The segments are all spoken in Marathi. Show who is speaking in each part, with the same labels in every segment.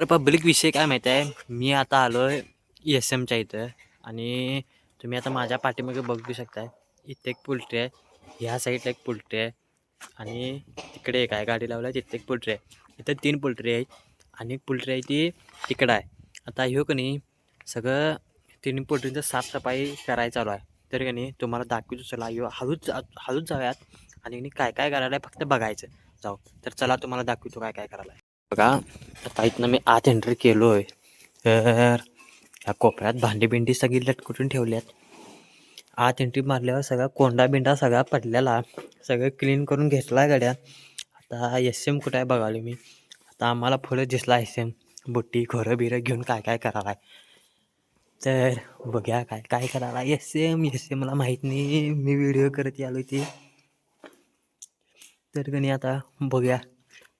Speaker 1: तर पब्लिक विषय काय माहीत आहे? मी आता आलो आहे एस एमच्या इथं आणि तुम्ही आता माझ्या पाठीमागे बघू शकताय इथे एक पोल्ट्री आहे. ह्या साईडला एक पोल्ट्री आहे आणि तिकडे एक आहे गाडी लावला तिथे एक पोल्ट्री आहे. इथं तीन पोल्ट्री आहेत आणि एक पोल्ट्री आहे ती तिकडं आहे. आता ह्यो का नाही सगळं तिन्ही पोल्ट्रींचं साफसफाई करायला चालू आहे. तर का नाही तुम्हाला दाखवतो चला ह्यो हळूच हळूच जाऊयात आणि काय काय करायला आहे फक्त बघायचं. जाऊ तर चला तुम्हाला दाखवतो काय काय करायला आहे. बघा आता इथनं मी आत एंट्री केलोय. तर ह्या कोपऱ्यात भांडी बिंडी सगळी लटकटून ठेवल्यात. आत एंट्री मारल्यावर सगळा कोंडा बिंडा सगळा पडलेला. सगळं क्लीन करून घेतला गड्या. आता एस एम कुठं आहे बघालो मी. आता आम्हाला फुलं दिसला एस एम बुट्टी घोरं बिरं घेऊन काय काय करायला तर बघूया काय काय करायला एस एम एस एम मला माहीत नाही. मी व्हिडिओ करत आलो ती. तर कणी आता बघ्या.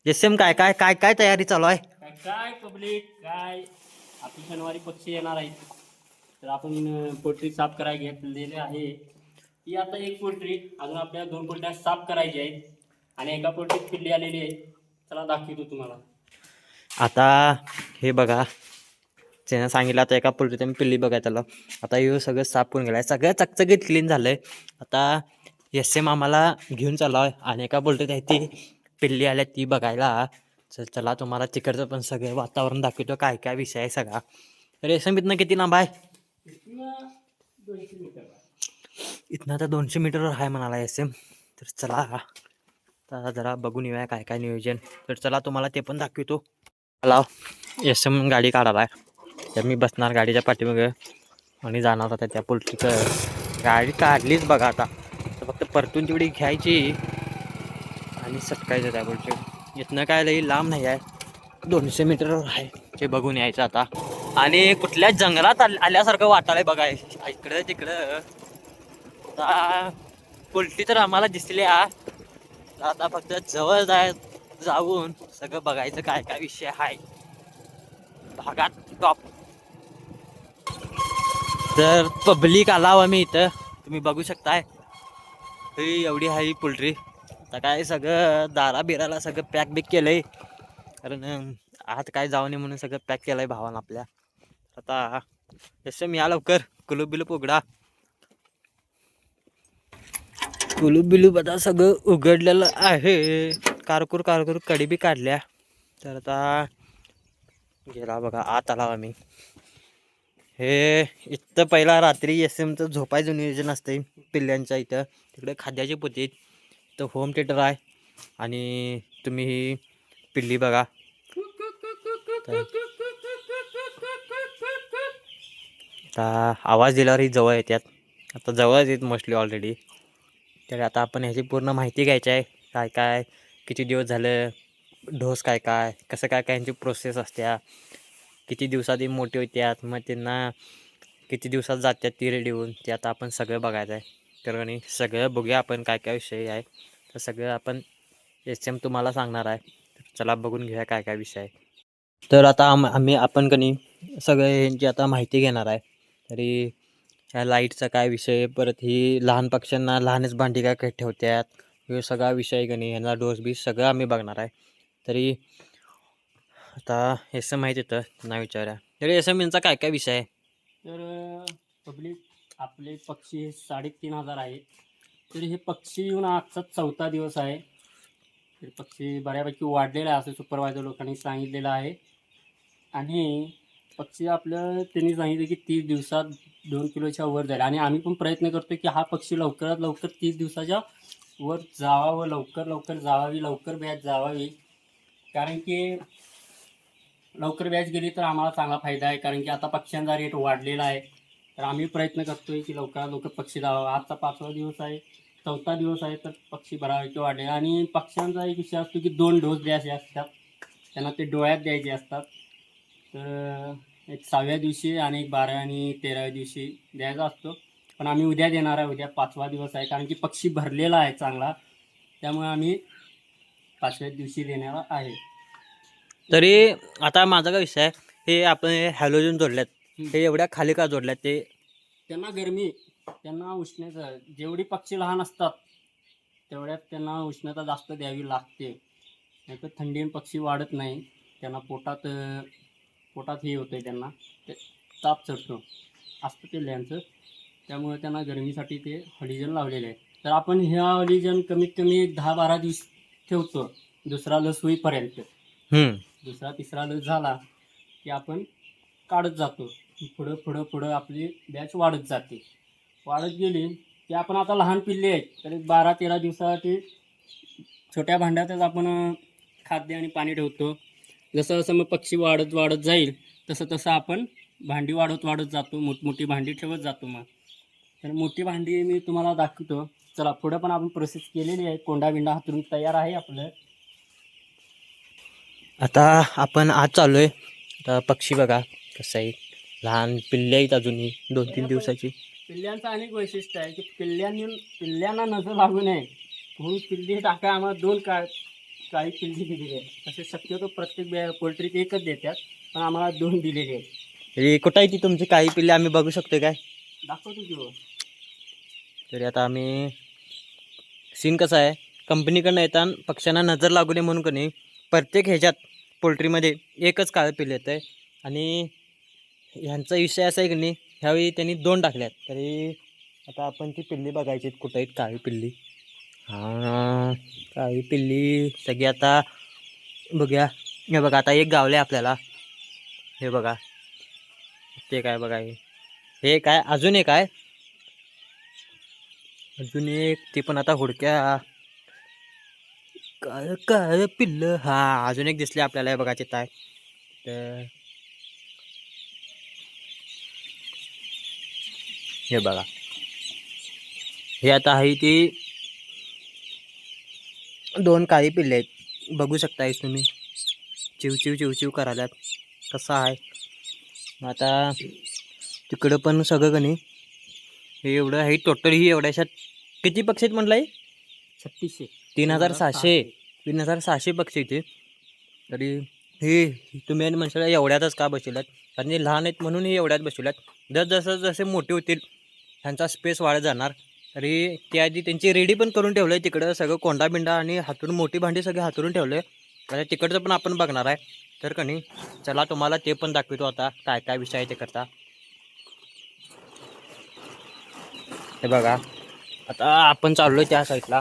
Speaker 1: एस एम काय काय काय काय तयारी चालू आहे?
Speaker 2: काय काय पब्लिक काय? आपली शनिवारी पक्षी येणार आहेत. तर आपण पोल्ट्री साफ करायला घेतलेले आहे. ही आता एक पोल्ट्री अजून आपल्या दोन पोल्ट्र्या साफ करायची आहेत. आणि एका पोल्ट्रीत पिल्ली आलेली आहे. चला दाखवतो तुम्हाला.
Speaker 1: आता हे बघा. त्यानं सांगितलं आता एका पोल्ट्रीत मी पिल्ली बघायला त्याला आता हे सगळं साफ करून गेलं आहे सगळं चकचकीत क्लीन झालं आहे आता एस एम आम्हाला घेऊन चाललो आहे. आणि एका पोल्ट्रीत आहे ती. पिल्ली आल्या ती बघायला. तर चला तुम्हाला तिकडचं पण सगळं वातावरण दाखवतो. काय काय विषय आहे सगळा. तर एस एम इथनं किती लांब आहे? इथनं आता दोनशे मीटरवर आहे म्हणाला एस एम तर चला आता जरा बघून येऊया काय काय नियोजन. तर चला तुम्हाला ते पण दाखवतो. मला एस एम गाडी काढायला तर मी बसणार गाडीच्या पाठीमागे आणि जाणार आता त्या पोल्ट्रीचं. गाडी काढलीच बघा आता. तर फक्त परतून तेवढी घ्यायची. आणि सटकायचं त्या गोष्टी इथनं काय लई लांब नाही आहे. दोनशे मीटरवर आहे. ते बघून यायचं आता. आणि कुठल्या जंगलात आल्यासारखं वाटायला बघा. इकडं तिकडं. आता पोल्ट्री तर आम्हाला दिसली आता फक्त जवळ जाय जाऊन सगळं बघायचं काय काय विषय आहे भागात टॉप तर पब्लिक आला मी इथं. तुम्ही बघू शकताय. ही एवढी आहे ही पोल्ट्री आता काय सगळं दारा बिराला सगळं पॅक बिक केलंय. कारण आत काय जाऊ नये म्हणून सगळं पॅक केलंय भावानं आपल्या. आता जसं मी या लवकर. कुलूप बिलूप उघडा. कुलूप बिलूप आता सगळं उघडलेलं आहे. कारकूर कारकूर कडी बी काढल्या. तर आता गेला बघा आत आला आम्ही. हे इथं पहिला रात्री एस एमचं झोपायचं नियोजन असते पिल्ल्यांच्या इथं. तिकडे खाद्याची पोतीत तर होम थिएटर आहे आणि तुम्ही ही पिल्ली बघा. आता आवाज दिल्यावर ही जवळ येतात आता जवळच येत मोस्टली ऑलरेडी तर आता आपण ह्याची पूर्ण माहिती घ्यायची आहे. काय काय किती दिवस झालं ढोस काय काय कसं काय काय यांची प्रोसेस असत्या किती दिवसात ही मोठी होत्यात मग त्यांना किती दिवसात जात्यात ती रेडी होऊन ते आता आपण सगळं बघायचं आहे. तर आणि सगळं बघूया आपण काय काय विषय आहे. तर सगळं आपण एस एम तुम्हाला सांगणार आहे. चला बघून घेऊया काय काय विषय आहे. तर आता आम आम्ही आपण कनी सगळे यांची आता माहिती घेणार आहे. तरी ह्या लाईटचा काय विषय परत ही लहान पक्ष्यांना लहानच भांडी काय काय ठेवत्यात हे सगळा विषय का ह्यांना डोस बीस सगळं आम्ही बघणार आहे. तरी आता एस एम माहिती येतं त्यांना विचारा तरी एस एम यांचा काय काय विषय आहे?
Speaker 2: तर पब्लिक आपले पक्षी साडेतीन हजार आहेत. तर हे पक्षी येऊन आजचा चौथा दिवस आहे. तर पक्षी बऱ्यापैकी वाढलेला आहे असं सुपरवायझर लोकांनी सांगितलेलं आहे. आणि पक्षी आपलं त्यांनी सांगितलं की तीस दिवसात दोन किलोच्या वर जाईल. आणि आम्ही पण प्रयत्न करतो की हा पक्षी लवकरात लवकर तीस दिवसाच्या वर जावा व लवकर लवकर जावावी लवकर बॅच जावावी. कारण की लवकर बॅच गेली तर आम्हाला चांगला फायदा आहे. कारण की आता पक्ष्यांचा रेट वाढलेला आहे. तर आम्ही प्रयत्न करतोय की लवकरात लवकर पक्षी जावा. आजचा पाचवा दिवस आहे. चौथा दिवस आहे तर पक्षी बऱ्यापैकी वाढले आणि पक्ष्यांचा एक विषय असतो की दोन डोस द्यायचे असतात. त्यांना ते डोळ्यात द्यायचे असतात. तर एक सहाव्या दिवशी आणि एक बारा आणि तेराव्या दिवशी द्यायचा असतो. पण आम्ही उद्या देणार आहे. उद्या पाचवा दिवस आहे. कारण की पक्षी भरलेला आहे चांगला. त्यामुळे आम्ही पाचव्या दिवशी देणार आहे.
Speaker 1: तरी आता माझा काय विषय आहे. हे आपण हॅलोजन जोडल्यात हे एवढ्या खाली का जोडल्यात ते?
Speaker 2: त्यांना गरमी. त्यांना उष्णता जेवढी पक्षी लहान असतात तेवढ्यात त्यांना उष्णता जास्त द्यावी लागते. नाहीतर थंडीने पक्षी वाढत नाही. त्यांना पोटात पोटात हे होतं आहे त्यांना. ते ताप चढतो. असतं पिल्ल्यांचं त्यामुळे त्यांना गरमीसाठी ते हॉलिजन लावलेले आहे तर आपण ह्या हॉलिजन कमीत कमी दहा बारा दिवस ठेवतो. दुसरा लस होईपर्यंत. दुसरा तिसरा लस झाला की आपण काढत जातो. पुढं पुढं पुढं आपली बॅच वाढत जाते. वाढत गेली. की आपण आता लहान पिल्ले आहेत. तरी बारा तेरा दिवसासाठी छोट्या भांड्यातच आपण खाद्य आणि पाणी ठेवतो. जसं जसं मग पक्षी वाढत वाढत जाईल तसं तसं आपण भांडी वाढत वाढत जातो. मोठमोठी भांडी ठेवत जातो मग. तर मोठी भांडी मी तुम्हाला दाखवतो. चला पुढं पण आपण प्रोसेस केलेली आहे. कोंडा बिंडा हातरून तयार आहे आपलं.
Speaker 1: आता आपण आज चालू आहे आता पक्षी बघा कसं आहे. लहान पिल्ले आहेत अजूनही दोन तीन दिवसाची.
Speaker 2: पिल्ल्यांचं अनेक वैशिष्ट्य आहे की पिल्ल्यांनी पिल्ल्यांना नजर लागू नये. म्हणून पिल्ली टाका आम्हाला दोन काळ काळी पिल्ली दिलेली आहे तसे शक्यतो प्रत्येक बॅ पोल्ट्रीत एकच देतात पण आम्हाला दोन दिलेली
Speaker 1: तरी कुठं आहे ती तुमची? काही पिल्ले आम्ही बघू शकतो काय?
Speaker 2: दाखवतो की हो.
Speaker 1: तरी आता आम्ही सीन कसा आहे? कंपनीकडनं येताना पक्ष्यांना नजर लागू नये म्हणून कनी प्रत्येक ह्याच्यात पोल्ट्रीमध्ये एकच काळं पिल्ले येतं आहे आणि ह्यांचा विषय असा आहे की नाही ह्यावेळी त्यांनी दोन टाकल्यात. तरी आता आपण ती पिल्ली बघायची कुठं आहेत काळी पिल्ली. हां. काळी पिल्ली सगळी आता बघूया. हे बघा आता एक गावले आपल्याला. हे बघा. ते काय बघा हे. हे काय अजून एक आहे. अजून एक ते पण आता हुडक्या. काळ काळ पिल्ल. हा अजून एक दिसले आपल्याला हे बघा चित्त आहे तर हे बघा. हे आता आहे ती दोन काळी पिल्ले आहेत. बघू शकतायस तुम्ही. चिव चिव चिव चिव करायल्यात. कसं आहे? आता तिकडं पण सगळं कणी हे एवढं आहे. टोटल ही एवढ्याशात किती पक्षी आहेत म्हटलं आहे
Speaker 2: छत्तीसशे.
Speaker 1: तीन हजार सहाशे. तीन हजार सहाशे पक्षी इथे तरी हे तुम्ही म्हणशाला एवढ्यातच का बसवल्यात? कारण लहान आहेत म्हणून हे एवढ्यात बसवल्यात. जर जसं जसे मोठे होतील ह्यांचा स्पेस वाढत जाणार. तरी त्याआधी त्यांची रेडी पण करून ठेवलं आहे तिकडं सगळं कोंडा बिंडा आणि हातून मोठी भांडी सगळी हातरून ठेवले आता तिकडचं पण आपण बघणार आहे. तर कणी चला तुम्हाला ते पण दाखवतो आता काय काय विषय आहे ते करता. हे बघा आता आपण चाललो त्या साईडला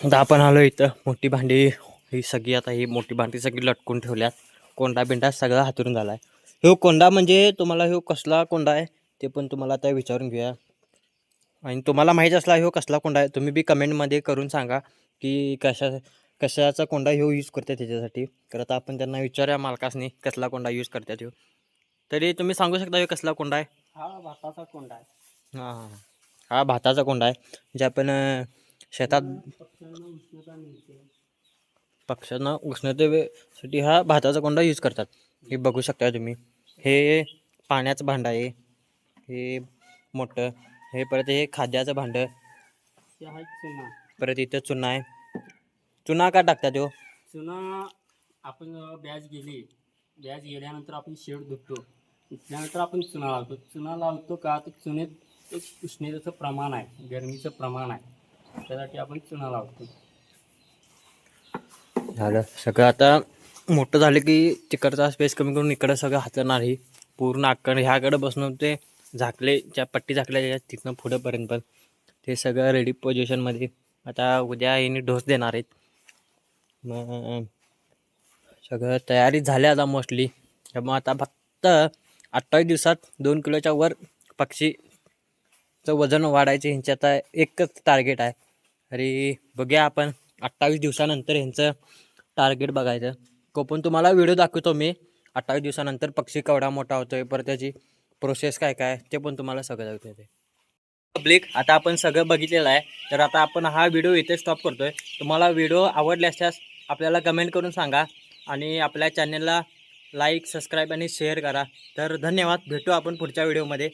Speaker 1: आता आपण आलो इथं. मोठी भांडी ही सगळी आता ही मोठी भांडी सगळी लटकून ठेवल्यात. कोंडा बिंडा सगळा हातरून झाला आहे ह्यो कोंडा म्हणजे तुम्हाला ह्यो कसला कोंडा आहे ते पण तुम्हाला आता विचारून घेऊया. आणि तुम्हाला माहीत असला ह्यो कसला कोंडा आहे तुम्ही बी कमेंटमध्ये करून सांगा की कशा कशाचा कोंडा ह्यो यूज करते त्याच्यासाठी. तर आता आपण त्यांना विचारूया मालकासनी कसला कोंडा यूज करतात ह्यो तरी तुम्ही सांगू शकता ह्यो कसला कोंडा आहे?
Speaker 2: हा भाताचा कोंडा आहे.
Speaker 1: हां हां हा. भाताचा कोंडा आहे जे आपण शेतात
Speaker 2: पक्ष्यांना
Speaker 1: उष्णतेसाठी हा भाताचा कोंडा यूज करतात. हे बघू शकता तुम्ही. हे पाण्याचं भांडं आहे. हे मोठं. हे परत हे खाद्याचं भांडं.
Speaker 2: ते आहे चुना.
Speaker 1: परत इथं चुना आहे. चुना का टाकतात हो?
Speaker 2: चुना आपण बॅच गेली. बॅच गेल्यानंतर आपण शेड धुतो. धुतल्यानंतर आपण चुना लावतो. चुना लावतो का? तर चुनेत एक उष्णतेचं प्रमाण आहे. गरमीचं प्रमाण आहे. त्यासाठी आपण चुना लावतो.
Speaker 1: झालं. सगळं आता मोठं झालं की तिकडचा स्पेस कमी करून इकडं सगळं हातणार ही पूर्ण आकड ह्याकडं बसणं ते झाकले ज्या पट्टी झाकल्या तिथनं पुढंपर्यंत पण ते सगळं रेडी पोझिशनमध्ये आता उद्या यांनी डोस देणार आहेत. मग सगळं तयारी झाल्या आता मोस्टली त्यामुळे आता फक्त अठ्ठावीस दिवसात दोन किलोच्या वर पक्षीचं वजन वाढायचे ह्यांचे आता एकच टार्गेट आहे. तरी बघूया आपण अठ्ठावीस दिवसानंतर ह्यांचं टार्गेट बघायचं. कोपन पण तुम्हाला व्हिडिओ दाखवतो मी. अठ्ठावीस दिवसानंतर पक्षी केवढा मोठा होतोय परत त्याची प्रोसेस काय काय ते पण तुम्हाला सगळं दाखवतो ते पब्लिक आता आपण सगळं बघितलेलं आहे. तर आता आपण हा व्हिडिओ इथे स्टॉप करतोय. तुम्हाला व्हिडिओ आवडले असल्यास आपल्याला कमेंट करून सांगा आणि आपल्या चॅनलला लाईक सबस्क्राईब आणि शेअर करा. तर धन्यवाद. भेटू आपण पुढच्या व्हिडिओमध्ये